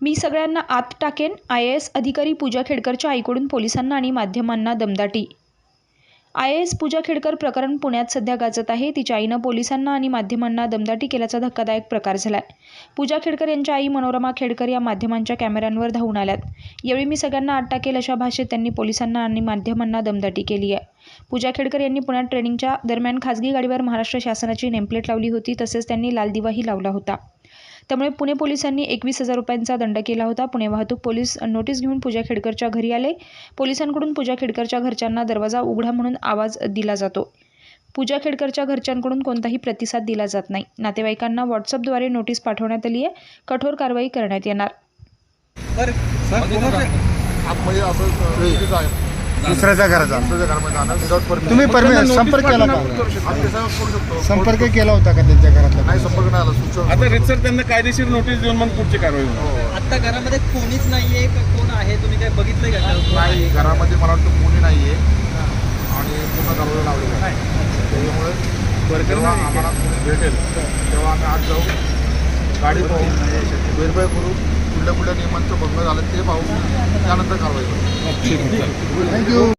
मी सगळ्यांना आत टाकेन आय ए एस अधिकारी पूजा खेडकरच्या आईकडून पोलिसांना आणि माध्यमांना दमदाटी. I A S Pooja Khedkar प्रकरण पुण्यात सध्या गाजत आहे. तिच्या आईनं पोलिसांना आणि माध्यमांना दमदाटी केल्याचा धक्कादायक प्रकार झाला आहे पूजा खेडकर यांच्या आई मनोरमा खेडकर या माध्यमांच्या कॅमेऱ्यांवर धावून आल्यात. यावेळी मी सगळ्यांना आट टाकेल अशा भाषेत त्यांनी पोलिसांना आणि माध्यमांना दमदाटी केली आहे. पूजा खेडकर यांनी पुण्यात ट्रेनिंगच्या दरम्यान खासगी गाडीवर महाराष्ट्र शासनाची नेमप्लेट लावली होती तसेच त्यांनी लाल दिवाही लावला होता. त्यामुळे पुणे पोलिसांनी एकवीस हजार रुपयांचा दंड केला होता. पुणे वाहतूक पोलीस नोटीस घेऊन पूजा खेडकरच्या घरी आले. पोलिसांकडून पूजा खेडकरच्या घरच्यांना दरवाजा उघडा म्हणून आवाज दिला जातो. पूजा खेडकरच्या घरच्यांकडून कोणताही प्रतिसाद दिला जात नाही. नातेवाईकांना व्हॉट्सअपद्वारे नोटीस पाठवण्यात आली आहे कठोर कारवाई करण्यात येणार. दुसऱ्याच्या घराचा. तुम्ही परमिशन संपर्क केला का संपर्क केला होता का त्यांच्या घरातला? नाही संपर्क नाही आला. सूचना आता रितसर त्यांना कायदेशीर नोटीस देऊन मग पुढची कारवाई होईल. आता घरामध्ये कोणीच नाहीये का? कोण आहे? तुम्ही काय बघितलंय का? नाही? घरामध्ये मला वाटतं कोणी नाही आहे आणि पूर्ण दरवाजा लावलेला आहे. त्याच्यामुळे जेव्हा आम्हाला कोणी भेटेल तेव्हा आम्ही आत जाऊ. गाडी पाहू. व्हेरीफाय करू. कुठल्या कुठल्या नियमांचं भंग झालं ते पाहू त्यानंतर कारवाई करू. थँक्यू